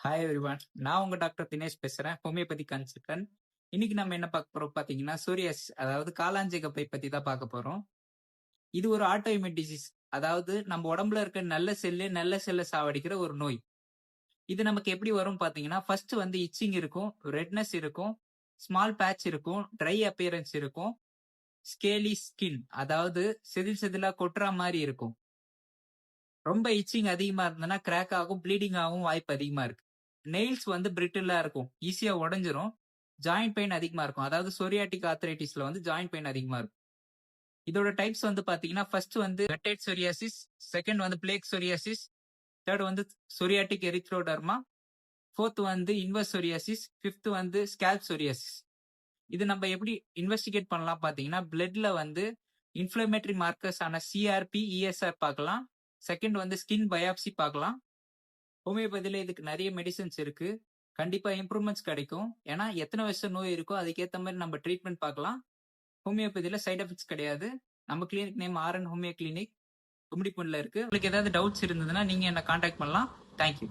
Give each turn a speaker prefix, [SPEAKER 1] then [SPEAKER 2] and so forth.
[SPEAKER 1] Hi everyone நான் உங்க doctor Dinesh பேசுறேன். ஹோமியோபதி கன்சல்டன்ட் இன்னைக்கு நம்ம என்ன பார்க்க போறோம் பாத்தீங்கன்னா சூரியஸ் அதாவது காலாஞ்சிகப்பை பத்தி தான் பார்க்க போறோம். இது ஒரு ஆட்டோஇம்யூன் டிசீஸ் அதாவது நம்ம உடம்புல இருக்க நல்ல செல்லு நல்ல செல்லை சாவடிக்கிற ஒரு நோய். இது நமக்கு எப்படி வரும் பாத்தீங்கன்னா ஃபர்ஸ்ட் வந்து இச்சிங் இருக்கும் ரெட்னஸ் இருக்கும் ஸ்மால் பேட்ச் இருக்கும் ட்ரை அப்பியரன்ஸ் இருக்கும். ஸ்கேலி ஸ்கின் அதாவது செதில் செதிலா கொட்டுற மாதிரி இருக்கும். ரொம்ப இச்சிங் அதிகமா இருந்ததுன்னா கிராக் ஆகும் ப்ளீடிங் ஆகும் வாய்ப்பு அதிகமா இருக்கு. நெயில்ஸ் வந்து பிரிட்டிலா இருக்கும். ஈஸியா உடஞ்சிரும். ஜாயிண்ட் பெயின் அதிகமா இருக்கும். அதாவது சொரியாட்டிக் ஆர்த்தரைட்டிஸ்ல வந்து ஜாயிண்ட் பெயின் அதிகமா இருக்கும். இதோட டைப்ஸ் வந்து பாத்தீங்கன்னா ஃபர்ஸ்ட் வந்து வெட்டைட் சொரியாசிஸ் செகண்ட் வந்து பிளேக் சொரியாசிஸ் தேர்ட் வந்து சொரியாட்டிக் எரித்ரோடர்மா ஃபோர்த் வந்து இன்வர்ஸ் சொரியாசிஸ் ஃபிஃப்த் வந்து ஸ்கேல்ப் சொரியாசிஸ் இது நம்ம எப்படி இன்வெஸ்டிகேட் பண்ணலாம் பாத்தீங்கன்னா பிளட்ல வந்து இன்ஃப்ளமேட்டரி மார்க்கர்ஸ் ஆன சிஆர்பி இஎஸ்ஆர் பார்க்கலாம். செகண்ட் வந்து ஸ்கின் பயாப்சி பார்க்கலாம். ஹோமியோபதியில இதுக்கு நிறைய மெடிசன்ஸ் இருக்கு. கண்டிப்பா இம்ப்ரூவ்மெண்ட்ஸ் கிடைக்கும். ஏன்னா எத்தனை வருஷம் நோய் இருக்கோ அதுக்கேற்ற மாதிரி நம்ம ட்ரீட்மெண்ட் பார்க்கலாம். ஹோமியோபதியில சைட் எஃபெக்ட்ஸ் கிடையாது. நம்ம clinic name RN homeo clinic கும்மிடிப்பூன்ல இருக்கு. உங்களுக்கு ஏதாவது டவுட்ஸ் இருந்ததுன்னா நீங்க என்ன காண்டாக்ட் பண்ணலாம். தேங்க்யூ